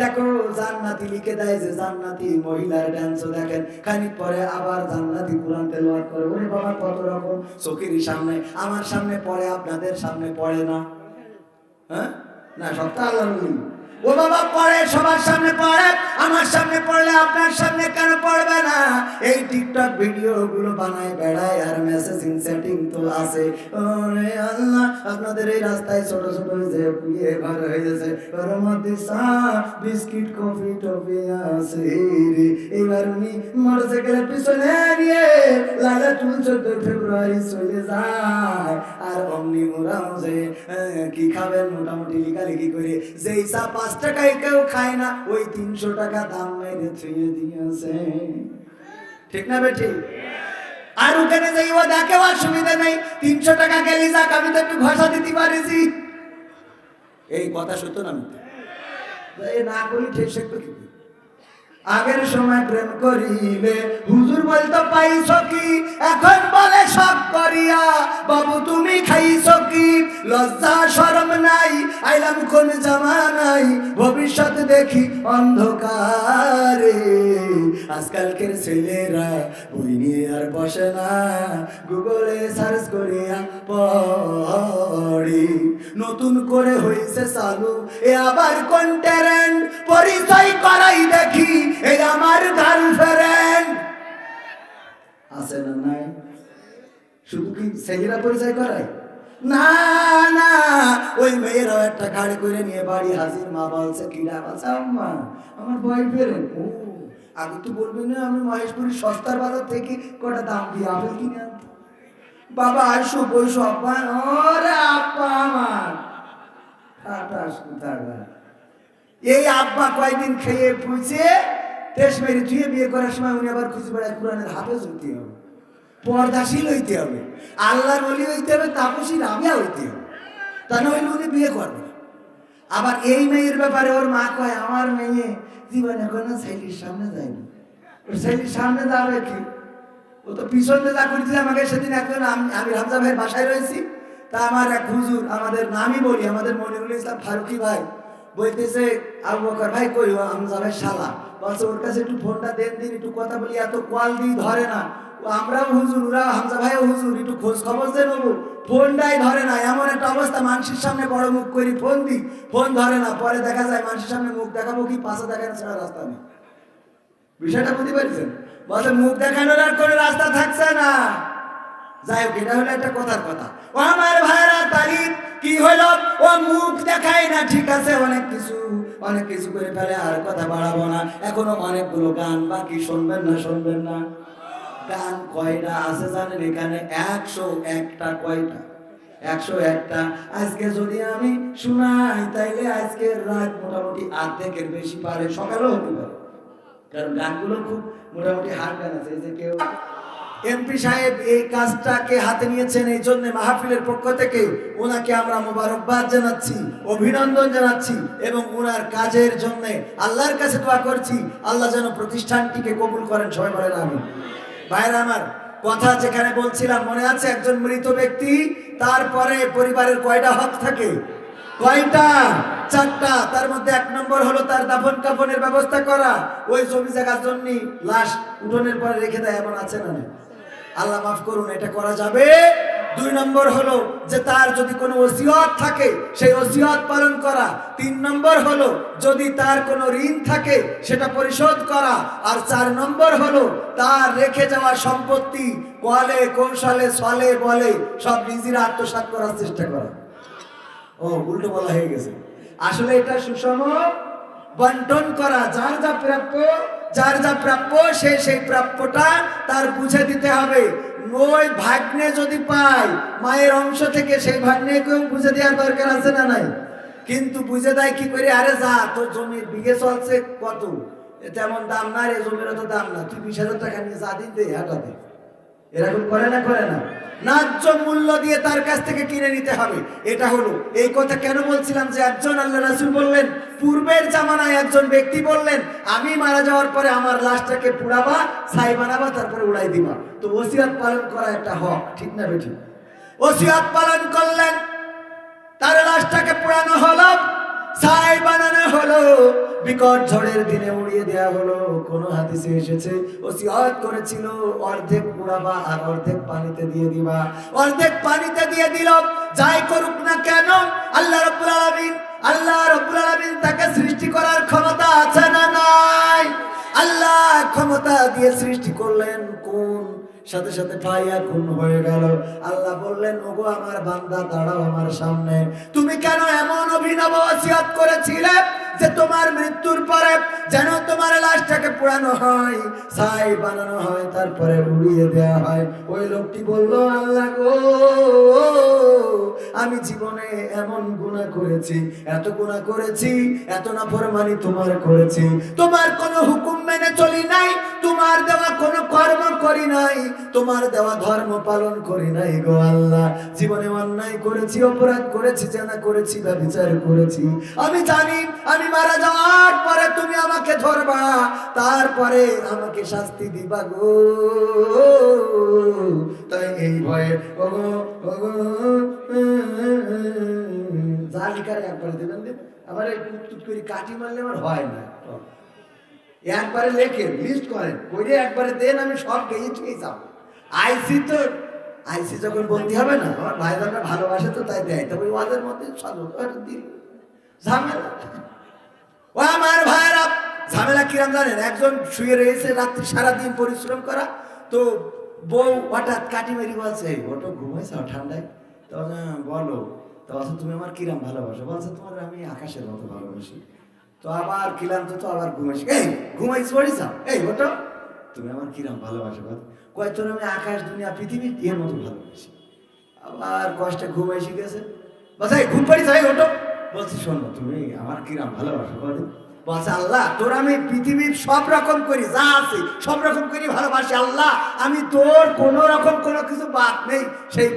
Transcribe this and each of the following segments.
দেখো, জান্নাতি লিখে দেয় যে, জান্নাতি মহিলার ডান্সও দেখেন। খানিক পরে আবার জান্নাতি কোরআন তেলোয়ার করে। ওরে বাবা, কত রকম চোখের সামনে। আমার সামনে পড়ে, আপনাদের সামনে পড়ে না। হ্যাঁ? না সপ্তাহ আল্লাহ ও বাবা পড়ে, সবার সামনে পড়ে, আমার সামনে পড়লে আপনার সামনে কেন পড়বে না? এই টিকটক ভিডিও গুলো বানায় বেড়ায় আর মেসেজিং সেটিং তো আছে। ওরে আল্লাহ, আপনাদের এই রাস্তায় ছোট ছোট যে ইয়ে বার হয়ে গেছে ওর মধ্যে চা বিস্কিট, কফি, টফি রে। এবার উনি মোটরসাইকেলের পিছনে নিয়ে লালা চুল চোদ্দ ফেব্রুয়ারি চলে যায়। আর অমনি ওরাও যে কি খাবেন? মোটামুটি লিখালেখি করে যেই পাঁচ টাকায় কেউ খায় না, ওই তিনশো টাকা দাম মেরে ছুঁয়ে দিয়েছে। ঠিক না বেঠি আর ওখানে যাই ও দেখে অসুবিধা নেই। তিনশো টাকা গেলি যাক আমি তো একটু ঘষা দিতে পারিছি। এই কথা সত্য না আমি না করি ঠিক শিখবে কি? আগের সময় প্রেম করিলে। হুজুর বলতো, পাইছ কি? এখন বলে, সব করিয়া। বাবু, তুমি খাইছ কি? লজ্জা, শরম নাই। আইলাম কোন জামা নাই। ভবিষ্যৎ দেখি অন্ধকারে। আজকালকের ছেলেরা বই নিয়ে আর বসে না। গুগলে সার্চ করিয়া পড়ি। নতুন করে হয়েছে চালু। এ আবার কোন ট্যারেন্ট পরিচয় করাই দেখি। এই আমার গার্লফ্রেন্ড আছে না নাই? শুধু কি ছেলেরা পরিচয় করায়? না না। ওই মেয়েরাও একটা গাড়ি করে নিয়ে বাড়ি হাজির। মা বলছে, কিরা আম্মা, আমার বয়ফ্রেন্ড আগে তো বলবি না, আমি মহেশপুরি সস্তার বাজার থেকে কটা দাম দিয়ে আপেল কিনে আনতো বাবা আসো বইসো, আব্বা, ওরে আব্বা আমার। এই আব্বা কয়দিন খেয়ে পুষে তেস মেরে ধুয়ে বিয়ে করার সময় উনি আবার খুঁজে বেড়ায় কোরআনের হাফেজ হইতে হবে, পর্দাশীল হইতে হবে, আল্লাহর বলি হইতে হবে তাপসী রামিয়া হইতে হবে। তা নইলে উনি বিয়ে করবে আবার এই মেয়ের ব্যাপারে ওর মা কয়, আমার মেয়ে জীবনে কোনো ছেলের সামনে যায়নি। ওর ছেলের সামনে দাঁড়াবে কি? ও তো পিছনে যা করেছিল আমাকে সেদিন একজন আম- রামজা ভাইয়ের বাসায় রয়েছি। তা আমার এক হুজুর, আমাদের নামই বলি, আমাদের মনিরুল ইসলাম ফারুকি ভাই বলতেছে, আবু বকর ভাই, কই হামজা ভাই শালা? বলছে, ওর কাছে একটু ফোনটা দেন, দিন, একটু কথা বলি, এত কল দিয়ে ধরে না। হামজা ভাইও হুজুর, একটু খোঁজ খবর ফোনটাই ধরে না, এমন একটা অবস্থা, মানুষের সামনে বড় মুখ করি, ফোন দিই ফোন ধরে না, পরে দেখা যায় মানুষের সামনে মুখ দেখাবো কি, পাশে দেখানো ছাড়া রাস্তা নেই। বিষয়টা বুঝতে পারছেন? মুখ দেখানোর আর কোনো রাস্তা থাকছে না। যাই হোক, এটা হলো একটা কথার কথা। ও আমার ভাইরা কি হলো? ও মুখ দেখায় না, ঠিক আছে, অনেক কিছু অনেক কিছু করে ফেলে, আর কথা বাড়াবো না। এখনও অনেকগুলো গান বাকি, শুনবেন না শুনবেন না। গান কয়টা আছে জানেন? এখানে একশো একটা কয়টা? একশো একটা। আজকে যদি আমি শোনাই, তাইলে আজকের রাত মোটামুটি আর্ধেকের বেশি পারে, সকালেও হতে পারে। কারণ গানগুলো খুব মোটামুটি হার গান আছে যে কেউ এমপি সাহেব এই কাজটাকে হাতে নিয়েছেন, এই জন্য মাহফিলের পক্ষ থেকে ওনাকে আমরা মোবারকবাদ জানাচ্ছি, অভিনন্দন জানাচ্ছি এবং ওনার কাজের জন্য আল্লাহর কাছে দোয়া করছি। আল্লাহ যেন প্রতিষ্ঠানটিকে কবুল করেন, সবাই বলেন আমি ভাইরা আমার, কথা যেখানে বলছিলাম, মনে আছে একজন মৃত ব্যক্তি, তারপরে পরিবারের কয়টা হক থাকে? কয়টা? চারটা। তার মধ্যে এক নম্বর হলো তার দাফন কাফনের ব্যবস্থা করা। ওই জমি জায়গার জন্য লাশ উঠোনের পরে রেখে দেয়, এমন আছে না আল্লাহ মাফ করুন, এটা করা যাবে দুই নম্বর হলো যে তার যদি কোনো ওসিয়ত থাকে, সেই ওসিয়ত পালন করা। তিন নম্বর হলো যদি তার কোনো ঋণ থাকে, সেটা পরিশোধ করা। আর চার নম্বর হলো তার রেখে যাওয়া সম্পত্তি কলে কৌশলে ছলে বলে, সব নিজের আত্মসাৎ করার চেষ্টা করা। ও, উল্টো বলা হয়ে গেছে। আসলে এটা সুষম বন্টন করা। যার যা প্রাপ্য, যার যা প্রাপ্য, সে সেই প্রাপ্যটা তার বুঝে দিতে হবে। ওই ভাগ্নে যদি পায়, মায়ের অংশ থেকে সেই ভাগ্নেকেও বুঝে দেওয়ার দরকার আছে না নাই? কিন্তু বুঝে দেয় কি করে? আরে যা, তোর জমির বিঘে চলছে কত? তেমন দাম না রে জমির অত দাম না। তুই বিশ হাজার টাকা নিয়ে যা দিন দে হাঁটাতে এরকম করে না করে না। ন্যায্য মূল্য দিয়ে তার কাছ থেকে কিনে নিতে হবে। এটা হলো, এই কথা কেন বলছিলাম যে একজন আল্লাহ রাসুল বললেন, পূর্বের জামানায় একজন ব্যক্তি বললেন, আমি মারা যাওয়ার পরে আমার লাশটাকে পুড়াবা, ছাই বানাবা, তারপরে উড়াই দিবা। তো ওসিয়াত পালন করা একটা হক, ঠিক না বেঠিক? ওসিয়াত পালন করলেন, তার লাশটাকে পোড়ানো হলো ছাই বানানো হলো। বিকট ঝড়ের দিনে উড়িয়ে দেয়া হলো। কোন হাদিসে এসেছে ওসিয়ত করেছিল, অর্ধেক উড়াবা আর অর্ধেক পানিতে দিয়ে দিবা। অর্ধেক পানিতে দিয়ে দিল, যাই করুক না কেন, আল্লাহ রব্বুল আলামিন, আল্লাহ রব্বুল আলামিন তাকে সৃষ্টি করার ক্ষমতা আছে না নাই? ক্ষমতা দিয়ে সৃষ্টি করলেন কোন? সাথে সাথে পাইয়া খুন হয়ে গেল। আল্লাহ বললেন, ওগো আমার বান্দা, দাঁড়াও আমার সামনে। তুমি কেন এমন অভিনব করেছিলে? যে তোমার মৃত্যুর পরে, যেন তোমার লাশটাকে পোড়ানো হয়, ছাই বানানো হয়, তারপরে উড়িয়ে দেওয়া হয়। ওই লোকটি বলল, আল্লাহ গো, আমি জীবনে এমন গুনাহ করেছি, এত গুনাহ করেছি, এত নাফরমানি তোমার করেছি। তোমার কোনো হুকুম মেনে চলি নাই, তোমার দেওয়া কোনো কর্ম করি নাই, তোমার দেওয়া ধর্ম পালন করি নাই গো আল্লাহ। জীবনে অন্যায় করেছি, অপরাধ করেছি, জানা করেছি বা বিচার করেছি। আমি জানি, আমি মারা যাওয়ার পরে তুমি আমাকে ধরবা, তারপরে আমাকে শাস্তি দিবা গো। তাই এই ভয়ে একবার দেবেন আবার এই করে কাটি মারলে আমার হয় না। একবারে লেখেন লিস্ট করেন করে একবারে দেন, আমি সব গেয়ে ঠিক যাব। আইসি তো, আইসি যখন বন্দি হবে না, আমার ভাই ভালোবাসে তো তাই দেয়, তবে ওদের মধ্যে চলো দিন ঝামেলা। ও আমার ভাইরা ঝামেলা কিরাম জানেন? একজন শুয়ে রয়েছে রাত্রি সারাদিন পরিশ্রম করা তো বউ হঠাৎ কাটি মেরি বলছে ওটা ঘুমাইছে ঠান্ডায়। তখন "হ্যাঁ, বলো। তো বলছে তুমি আমার কিরাম ভালোবাসো? বলছে তোমার আমি আকাশের মতো ভালোবাসি। তো আবার কিলান্ত তো আবার ঘুমাইছি। এই ঘুমাইছ পড়িস এই ওটো তুমি আমার কিরাম ভালোবাসো। বল কয় তোর আমি আকাশ দুনিয়া পৃথিবী এর মতো ভালোবাসি। আবার কষ্টে ঘুমাইছি গেছে। বলছে "এই, ঘুম পাড়িস এই ওটো বলছি, শোনো, তুমি আমার কিরাম ভালোবাসো, বল। বলছে, আল্লাহ, তোর আমি পৃথিবীর সব রকম করি, যা আছে, সব রকম করি ভালোবাসি, আল্লাহ, আমি তোর কোন রকম কোনো কিছু বাদ নেই, সেই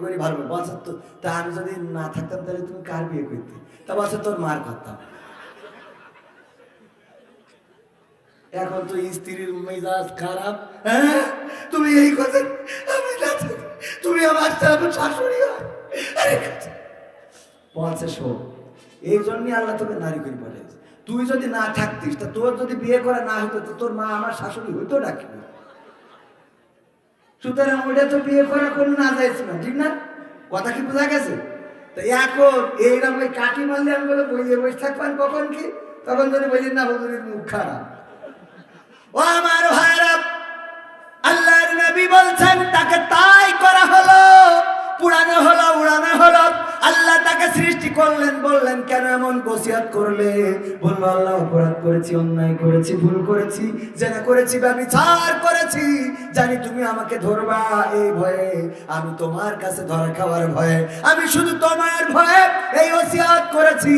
করি ভালো বলছে, তো, তা আমি যদি না থাকতাম, তাহলে তুমি কার বিয়ে করতে? তা বলছে, তোর মার করতাম এখন তো স্ত্রীর মেজাজ খারাপ হ্যাঁ? তুমি এই কথা, আমি না তুমি আমার শাশুড়ি হয় বলছে, শোন এই জন্যই আল্লাহ তোকে নারী করে পাঠিয়েছে তুই যদি না থাকতিস, তা তোর যদি বিয়ে করা না হতো তোর মা আমার শাশুড়ি হইতো নাকি সুতরাং ওইটা তো বিয়ে করা কোনো না যাইছে না, ঠিক না? কথা কি বোঝা গেছে? তো এখন এইরকম ওই কাটি মারলে আমি বলে বইয়ে বসে থাকবেন কখন কি? তখন যদি বলি না হুজুরের মুখ খারাপ। ও আমার ভাইরা, আল্লাহর নবী বলছেন, তাকে তাই করা হলো, পুরানো হলো, উড়ানো হলো। আল্লাহ তাকে সৃষ্টি করলেন, বললেন, কেন এমন বসিয়াত করলে? বলল, আল্লাহ অপরাধ করেছি, অন্যায় করেছি, ভুল করেছি, জেনা করেছি ব্যবিচার করেছি। জানি তুমি আমাকে ধরবা এই ভয়ে। আমি তোমার কাছে ধরা খাওয়ার ভয়ে। আমি শুধু তোমার ভয়ে এই ওসিয়াত করেছি।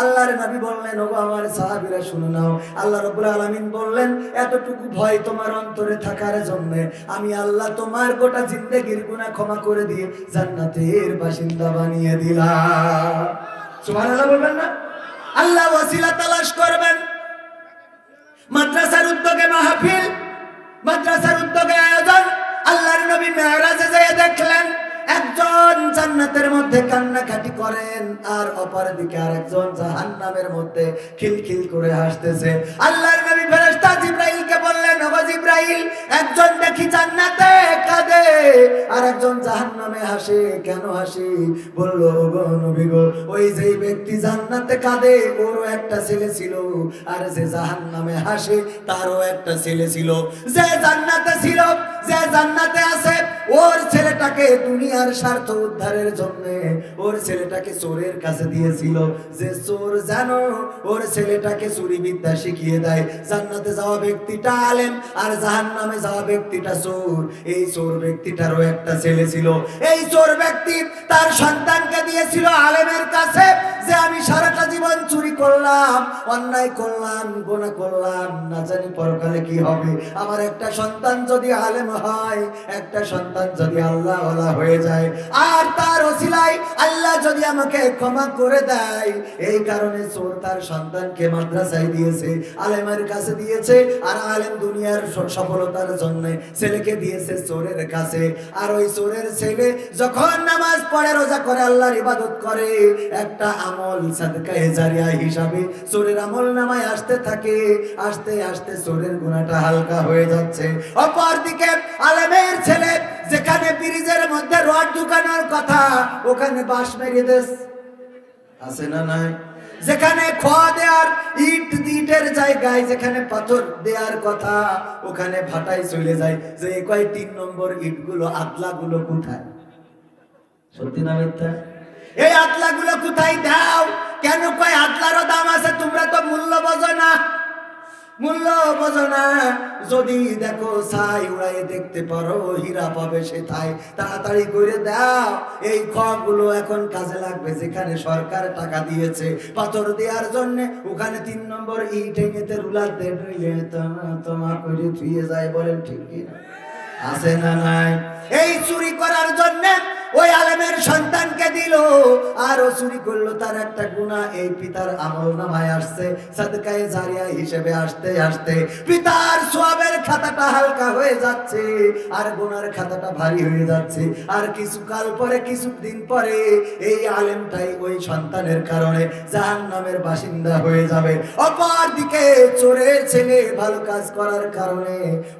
আল্লাহর নবী বললেন, ওগো আমার সাহাবীরা, শুনে নাও। আল্লাহ রাব্বুল আলামিন বললেন, এতটুকু ভয় তোমার অন্তরে থাকার জন্য। আমি আল্লাহ তোমার গোটা জিন্দেগির গুনাহ ক্ষমা করে দিয়ে জান্নাতের বাসিন্দা বানিয়ে মাদ্রাসার আয়োজন। আল্লাহর নবী দেখলেন, একজন জান্নাতের মধ্যে কান্নাকাটি করেন আর অপর দিকে আর একজন জাহান্নামের মধ্যে খিলখিল করে হাসতেছে। আল্লাহর জিব্রাইল একজন দেখি জান্নাতে কাঁদে আর একজন জাহান্নামে হাসে, কেন হাসি? বলল নবী গো, ওই ব্যক্তি জান্নাতে কাঁদে, ওরও একটা ছেলে ছিল, আর যে জাহান্নামে হাসে, তারও একটা ছেলে ছিল। যে জান্নাতে ছিল, যে জান্নাতে আছে, ওর ছেলেটাকে দুনিয়ার স্বার্থ উদ্ধারের জন্য, ওর ছেলেটাকে চোরের কাছে দিয়েছিল। যে চোর জানো, ওর ছেলেটাকে চুরি বিদ্যা শিখিয়ে দেয়। জান্নাতে যাওয়া ব্যক্তিটা আলেম, আর জাহান্নামে যাওয়া ব্যক্তিটা চোর। এই চোর ব্যক্তিটারও একটা ছেলে ছিল। এই চোর ব্যক্তি তার সন্তানকে দিয়েছিল আলেমের কাছে। যে আমি সারাটা জীবন চুরি করলাম, অন্যায় করলাম গোনা করলাম, না জানি পরকালে কি হবে। আমার একটা সন্তান যদি আলেম হয়, একটা সন্তান যদি আল্লাহ হয়ে যায়, আর তার ওসিলাই আল্লাহ যদি আমাকে ক্ষমা করে দেয়, এই কারণে চোর তার সন্তানকে মাদ্রাসায় দিয়েছে, আলেমের কাছে দিয়েছে, আর আলেম দুনিয়ার সফলতার জন্য ছেলেকে দিয়েছে চোরের কাছে। আর ওই চোরের ছেলে যখন নামাজ পড়ে, রোজা করে, আল্লাহর ইবাদত করে, একটা আমল, সাদকায়ে জারিয়া হিসাবে চোরের আমল নামায় আসতে থাকে। আসতে আসতে চোরের গুণাটা হালকা হয়ে যাচ্ছে। অপরদিকে আলেমের ছেলে, যেখানে ব্রিজের মধ্যে রড ঢুকানোর কথা, ওখানে বাঁশ মেরে দেশ আছে না নাই? যেখানে খোয়া দেওয়ার ইট ইটের জায়গায়, যেখানে পাথর দেওয়ার কথা, ওখানে ভাটাই চলে যায়। যে কয় তিন নম্বর ইটগুলো আতলাগুলো কোথায়? সত্যি না মিথ্যা? এই আতলাগুলো কোথায় দাও? কেন কয় আতলারও দাম আছে? তোমরা তো মূল্য বোঝো না। মূল্য বোঝো না। যদি দেখো ছাই উড়াই দেখতে পারো, হীরা পাবে সেথায়। তাড়াতাড়ি করে দাও। এই খগুলো এখন কাজে লাগবে, যেখানে সরকার টাকা দিয়েছে। পাথর দেওয়ার জন্য ওখানে তিন নম্বর ইট এঁকেতে রুলার দেবে তোমা করে ধুয়ে যায়, বলেন ঠিক আছে না নাই? এই চুরি করার জন্য ওই আলেমের সন্তানকে দিল, আর ও চুরি করল, তার একটা গুণা এই পিতার আমল নামায় আসছে, সাদকায়ে জারিয়া হিসেবে আসতে আসতে পিতার সোয়াবের খাতাটা হালকা হয়ে যাচ্ছে, আর গুনার খাতাটা ভারী হয়ে যাচ্ছে। আর কিছু কাল পরে কিছু দিন পরে এই আলেমটাই ওই সন্তানের কারণে জাহান নামের বাসিন্দা হয়ে যাবে। অপর দিকে চোরের ছেলে ভালো কাজ করার কারণে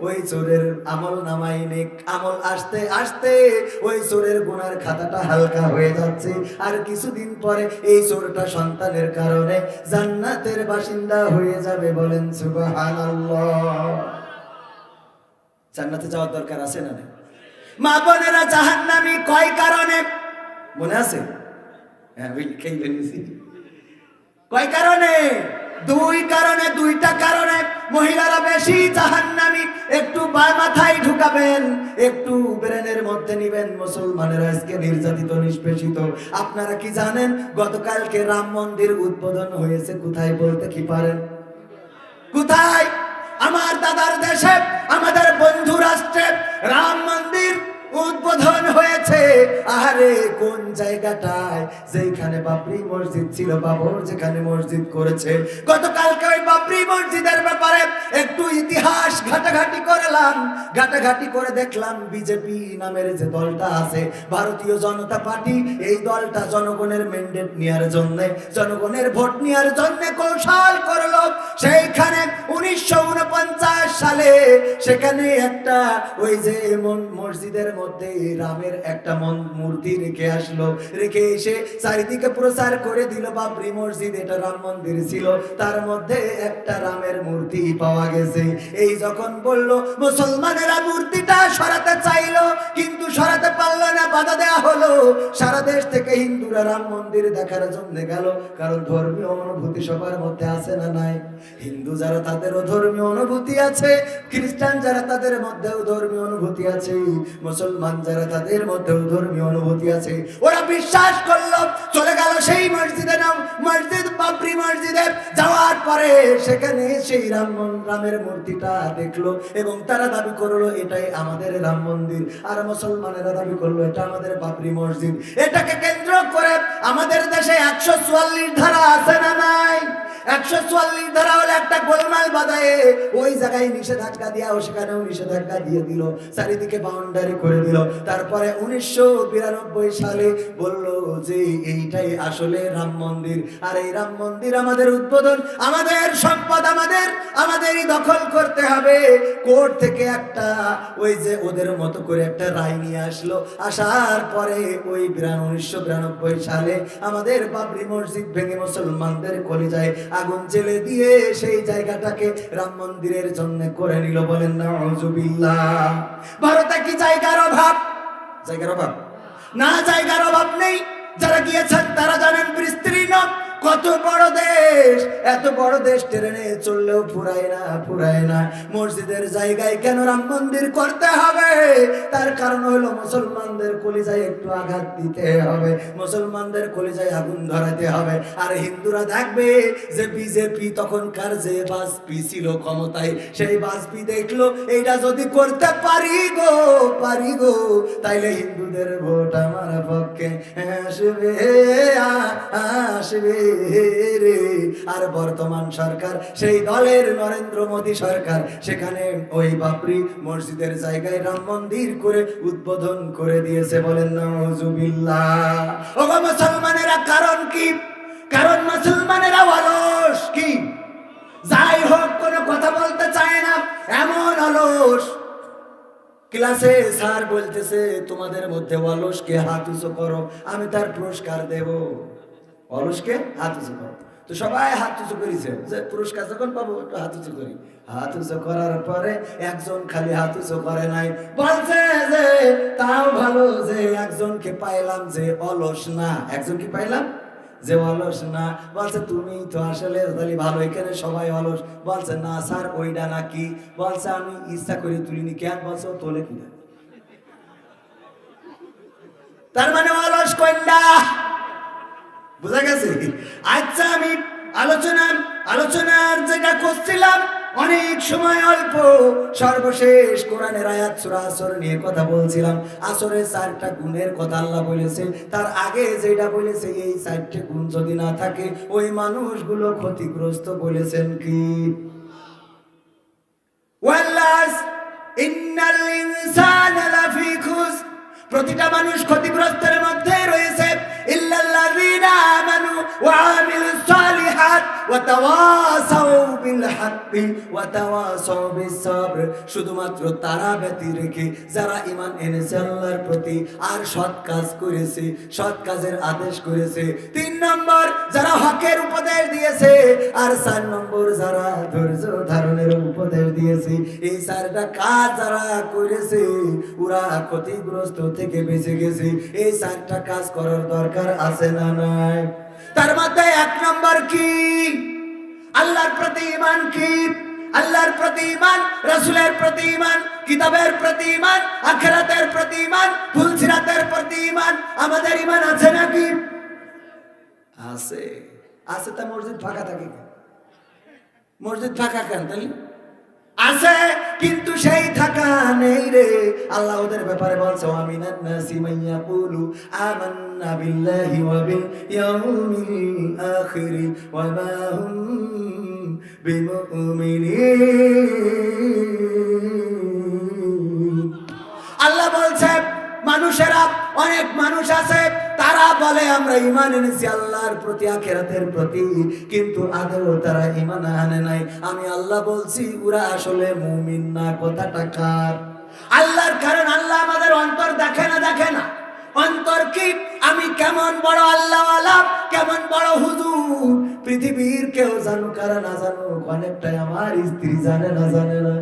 ওই চোরের আমল নামাই নেক আমল আসতে আসতে ওই চোরের গুনার খাতাটা হালকা হয়ে যাচ্ছে। আর কিছুদিন পরে এই চোরটা সন্তানের কারণে জান্নাতের বাসিন্দা হয়ে যাবে বলেন সুবহানাল্লাহ। জান্নাতে যাওয়ার দরকার আছে না মা বোনেরা জাহান্নামী কয় কারণে? মনে আছে? হ্যাঁ কয় কারণে? দুই কারণে, দুইটা কারণে মহিলারা বেশি জাহান্নামী। একটু মাথায় ঢুকাবেন, একটু ব্রেনের মধ্যে নিবেন। মুসলমানেরা আজকে নির্যাতিত, নিষ্পেষিত। আপনারা কি জানেন, গতকালকে রাম মন্দির উদ্বোধন হয়েছে, কোথায় বলতে কি পারেন? কোথায়? আমার দাদার দেশে, আমাদের বন্ধু রাষ্ট্রে রাম মন্দির উদ্বোধন হয়েছে। আরে কোন জায়গাটায়? যেখানে বাবরি মসজিদ ছিল, বাবর যেখানে মসজিদ করেছে। গতকালকে ওই বাবরি মসজিদের ব্যাপারে একটু ইতিহাস ঘাটাঘাটি করলাম। ঘাটাঘাটি করে দেখলাম বিজেপি নামের যে দলটা আছে, ভারতীয় জনতা পার্টি, এই দলটা জনগণের ম্যান্ডেট নেওয়ার জন্য, জনগণের ভোট নেওয়ার জন্য কৌশল করল। সেইখানে উনিশশো উনপঞ্চাশ সালে, সেখানে একটা ওই যে মসজিদের মধ্যে রামের একটা মূর্তি রেখে আসলো। রেখে এসে চারিদিকে প্রচার করে দিল বাবরি মসজিদ, এটা রাম মন্দির ছিল। তার মধ্যে একটা রামের মূর্তি পাওয়া গেছে। এই যখন বলল, মুসলমানেরা মূর্তিটা সরাতে চাইলো, কিন্তু সরাতে পারল না, বাধা দেওয়া হলো। সারা দেশ থেকে হিন্দুরা রাম মন্দির দেখার জন্য গেল। কারণ ধর্মীয় অনুভূতি সবার মধ্যে আছে না নাই? হিন্দু যারা তাদেরও ধর্মীয় অনুভূতি আছে, খ্রিস্টান যারা তাদের মধ্যেও ধর্মীয় অনুভূতি আছে। মুসলমান যারা তাদের মধ্যেও ধর্মীয় অনুভূতি আছে, ওরা বিশ্বাস করল, চলে গেল সেই মসজিদে নাম মসজিদ বাবরি মসজিদে। যাওয়ার পরে সেখানে সেই রাম রামের মূর্তিটা দেখল এবং তারা দাবি করল, এটাই আমাদের রাম মন্দির। আর মুসলমানেরা দাবি করল, এটা আমাদের বাবরি মসজিদ। এটাকে কেন্দ্র করে আমাদের দেশে একশো চুয়াল্লিশ ধারা আছে না নাই? একশো চুয়াল্লিশ ধারা হলে একটা গোলমাল বাদায়ে ওই জায়গায় নিষেধাজ্ঞা দিয়া সেখানেও নিষেধাজ্ঞা দিয়ে দিল, চারিদিকে বাউন্ডারি করে দিল। তারপরে উনিশশো বিরানব্বই সালে বলল যে এইটাই আসলে রাম মন্দির। আর এই রাম মন্দির আমাদের উদ্বোধন, আমাদের সম্পদ আমাদের, আমাদেরই দখল করতে হবে। কোর্ট থেকে একটা ওই যে ওদের মতো করে একটা রায় নিয়ে আসলো। আসার পরে ওই উনিশশো বিরানব্বই সালে আমাদের বাবরি মসজিদ ভেঙে মুসলমানদের কলিজায় আগুন জেলে দিয়ে সেই জায়গাটাকে রাম মন্দিরের জন্য করে নিল বলেন না ভারতে কি জায়গার অভাব? জায়গার অভাব? না জায়গার অভাব নেই। যারা গিয়েছেন তারা জানেন বিস্তীর্ণ কত বড় দেশ, এত বড় দেশ ট্রেনে চললেও ফুরায় না ফুরায় না। মসজিদের জায়গায় কেন রাম মন্দির করতে হবে? তার কারণ হলো মুসলমানদের কলিজায় একটু আঘাত দিতে হবে। মুসলমানদের কলিজায় আগুন ধরাতে হবে। আর হিন্দুরা দেখবে যে বিজেপি তখনকার যে বাজপি ছিল ক্ষমতায়, সেই বাজপি দেখল, এইটা যদি করতে পারি গো পারি গো, তাইলে হিন্দুদের ভোট আমার পক্ষে আসবে আসবে। রে। আর বর্তমান সরকার, সেই দলের নরেন্দ্র মোদী সরকার, সেখানে ওই বাপরি মসজিদের জায়গায় রাম মন্দির করে উদ্বোধন করে দিয়েছে বলেন মুসলমানেরা, কারণ কি? কারণ মুসলমানেরা অলস কি? যাই হোক, কোনো কথা বলতে চায় না, এমন অলস। ক্লাসে স্যার বলতেছে, তোমাদের মধ্যে অলস কে হাত উঁচু করো, আমি তার পুরস্কার দেব। অলসকে হাত উঁচু করো। তো সবাই হাত উঁচু করেছে। যে পুরস্কার যখন পাবো, একটু হাত উঁচু করি। হাত উঁচু করার পরে একজন খালি হাত উঁচু করে নাই। বলছে যে, তাও ভালো যে একজনকে পাইলাম যে অলস না। একজন কি পাইলাম যে অলস না। বলছে, তুমি তো আসলে তাহলে ভালো, এখানে সবাই অলস। বলছে, না স্যার ওইটা নাকি। বলছে, আমি ইচ্ছা করে তুলিনি। কেন? বলছে তোলে কিনা? তার মানে অলস কন্যা বুঝা গেছে? আচ্ছা আমি আলোচনা আলোচনার যেটা করছিলাম অনেক সময় অল্প, সর্বশেষ কোরআনের আয়াত, সূরা আসর নিয়ে কথা বলছিলাম। আসরের চারটা গুণের কথা আল্লাহ বলেছে। তার আগে যেটা বলেছে, এই চারটে গুণ যদি না থাকে, ওই মানুষগুলো ক্ষতিগ্রস্ত বলেছেন কি? প্রতিটা মানুষ ক্ষতিগ্রস্তের মধ্যে রয়েছে। Ramana. বিল হাক্কি ওয়া তাওয়াসাউ বিস সাবর শুধুমাত্র তারা ব্যতি রেখে যারা ঈমান এনেছে আল্লাহর প্রতি আর সৎ কাজ করেছে, সৎ কাজের আদেশ করেছে। তিন নম্বর, যারা হকের উপদেশ দিয়েছে আর চার নম্বর, যারা ধৈর্য ধারণের উপদেশ দিয়েছে। এই চারটা কাজ যারা করেছে, ওরা ক্ষতিগ্রস্ত থেকে বেঁচে গেছে। এই চারটা কাজ করার দরকার আছে না নাই? তার মধ্যে এক নম্বর কি? আল্লাহর প্রতি ইমান কি? আল্লাহর প্রতি ইমান রাসূলের প্রতি ইমান কিতাবের প্রতি ইমান আখিরাতের প্রতি ইমান ফুলসিরাতের প্রতি ইমান আমাদের ইমান আছে নাকি? আছে। আছে তা মসজিদ ফাঁকা থাকে? মসজিদ ফাঁকা কেন তাহলে? আছে, কিন্তু সেই থাকা নেই রে। আল্লাহ ওদের ব্যাপারে বলছে আমিনান নাসি মাইয়া কুলু আমান্না বিল্লাহি ওয়া বিল ইয়াউমিল আখির ওয়া মা হুম বিমুমিনিন। আল্লাহ বলছে, মানুষেরা, অনেক মানুষ আছে তারা বলে, আমরা ইমান এনেছি আল্লাহর প্রতি, আখেরাতের প্রতি, কিন্তু আদৌ তারা ইমান আনে নাই। আমি আল্লাহ বলছি, ওরা আসলে মুমিন না, কথাটা কার? আল্লাহর কারণ আল্লাহ আমাদের অন্তর দেখে না দেখে না। অন্তর কি? আমি কেমন বড় আল্লাহ কেমন বড় হুজুর? পৃথিবীর কেউ জানুক আর না জানুক, অনেকটাই আমার স্ত্রী জানে না জানে না।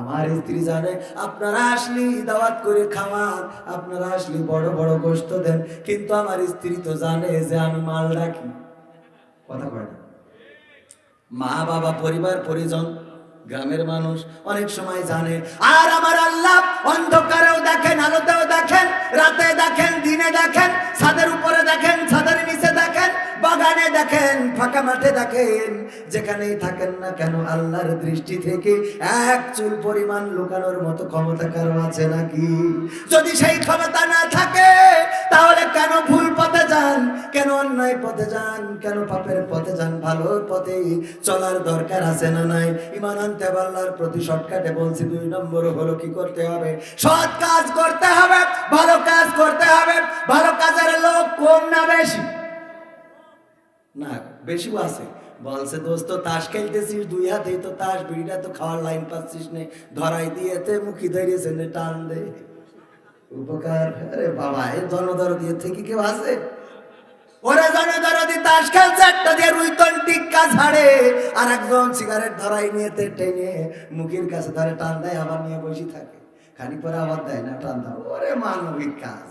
আমার স্ত্রী জানে, আপনারা আসলি দাওয়াত করে খাওয়ান, আপনারা আসলি বড় বড় গোস্ত দেন। কিন্তু আমার স্ত্রী তো জানে যে আমি মাল রাখি। কথা কয় না। মা, বাবা, পরিবার, পরিজন, গ্রামের মানুষ অনেক সময় জানে, আর আমার আল্লাহ অন্ধকারেও দেখেন, আলোতেও দেখেন, রাতে দেখেন, দিনে দেখেন, ছাদের উপরে দেখেন, ছাদের নিচে বাগানে দেখেন, ফাঁকা মাঠে দেখেন, যেখানেই থাকেন না কেন আল্লাহর দৃষ্টি থেকে এক চুল পরিমাণ লুকানোর মতো ক্ষমতা কারও আছে নাকি? যদি সেই ক্ষমতা না থাকে, তাহলে কেন ভুল পথে যান? কেন অন্যায় পথে যান? কেন পাপের পথে যান? ভালো পথে চলার দরকার আছে না নাই? ইমান আনতে আল্লাহর প্রতি, শর্টকাটে বলছি, দুই নম্বর হলো কি করতে হবে? সৎ কাজ করতে হবে, ভালো কাজ করতে হবে, ভালো কাজের লোক কম না বেশি। না, বেশিও আছে। বলছে, দোস্ত, তাস খেলতেছিস দুই হাতে তো তাস, বিড়িটা তো খাওয়ার লাইন পাচ্ছিস নে। ধরাই দিয়েতে মুখি ধরিয়েছে নে, টান দে। উপকার? আরে বাবা এই জনদর দিয়ে থেকে কেউ আছে? ওরা তাস খেলছে একটা দিয়ে রুইতন টিক্কা আর একজন সিগারেট ধরাই নিয়ে তে টেনে মুখের কাছে ধরে, টান দেয়, আবার নিয়ে বসে থাকে। খানি পরে আবার দেয় না, টান দাও ওরে মানবিক কাজ।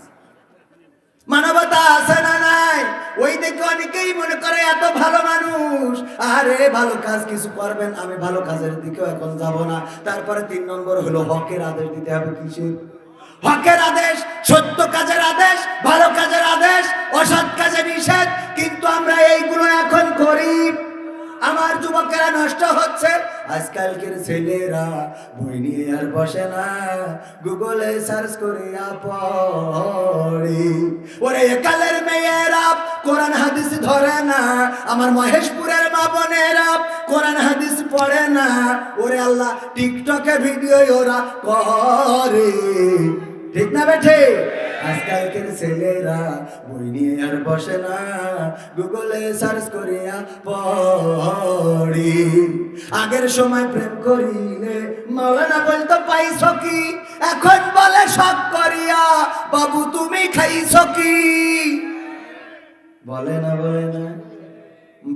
মানবতা আছে না নাই? ওই দেখে অনেকেই মনে করে, এত ভালো মানুষ। আরে, ভালো কাজ কিছু করবেন, আমি ভালো কাজের দিকেও এখন যাব না। তারপরে তিন নম্বর হলো, হকের আদেশ দিতে হবে কিছু হকের আদেশ, সত্য কাজের আদেশ, ভালো কাজের আদেশ, অসৎ কাজে নিষেধ। কিন্তু আমরা এইগুলো এখন করি। আমার যুবকেরা নষ্ট হচ্ছে। আজকালকের ছেলেরা বই নিয়ে আর বসে না। গুগলে সার্চ করে পড়ে ওরে একালের মেয়েরা, কোরআন হাদিস ধরে না। আমার মহেশপুরের মা বোনেরা, কোরআন হাদিস পড়ে না। ওরে আল্লাহ টিকটকে ভিডিও ওরা করে। ঠিক না বেঠে? আজকালকের ছেলেরা বই নিয়ে আর বসে না? গুগলে সার্চ করিয়া পড়ি। আগের সময় প্রেম করিলে মৌলানা বলতো, পাইছ কি? এখন বলে শখ করিয়া। বাবু, তুমি খাইছ কি? বলে না বলে না।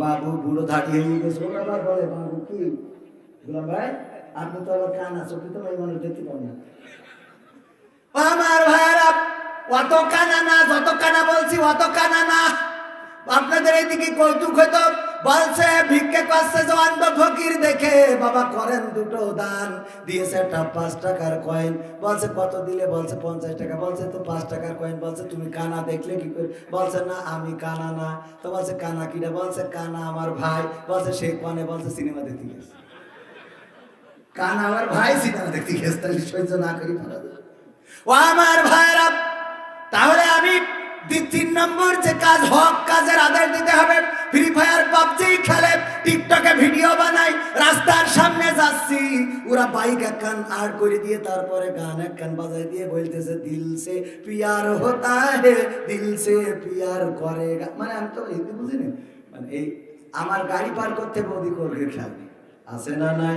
বাবু, বুড়ো ধাটিয়ে গেছে। আবার বলে, বাবু, কি? বললাম, ভাই, আপনি তো আবার কান আছো কিন্তু আমি মনে দেখতে পাবো না? ও আমার ভাইয়েরা অত কানা না যত কানা বলছি অত কানা না। আপনাদের এইদিকে কৌতুক হইতো, বলছে, ভিক্ষে করছে জওয়ান বা ফকির দেখে, বাবা করেন দুটো দান, দিয়েছে একটা পাঁচ টাকার কয়েন বলছে, কত দিলে? বলছে, পঞ্চাশ টাকা। বলছে, তো পাঁচ টাকার কয়েন বলছে, তুমি কানা দেখলে কি করে? বলছে, না, আমি কানা না। তো বলছে, কানা কিনা বলছে, কানা আমার ভাই। বলছে, সে কনে? বলছে, সিনেমা দেখতে গেছে। কানা আমার ভাই, সিনেমা দেখতে গেছে। তাহলে সহ্য না করি যায়। ও আমার ভাইরা তাহলে আমি তিন নম্বর যে কাজ, হক কাজের আদেশ দিতে হবে। ফ্রি ফায়ার পাবজি খেলে টিকটকে ভিডিও বানাই, রাস্তার সামনে যাচ্ছি। ওরা বাইক একখান আর করে দিয়ে তারপরে গান একখান বাজাই দিয়ে বলতেছে, দিল সে পিয়ার হতা হে, দিল সে পিয়ার করে মানে আমি তো হিন্দি বুঝিনি। মানে এই আমার গাড়ি পার করতে বৌদি করবে খেয়াল আছে না নাই?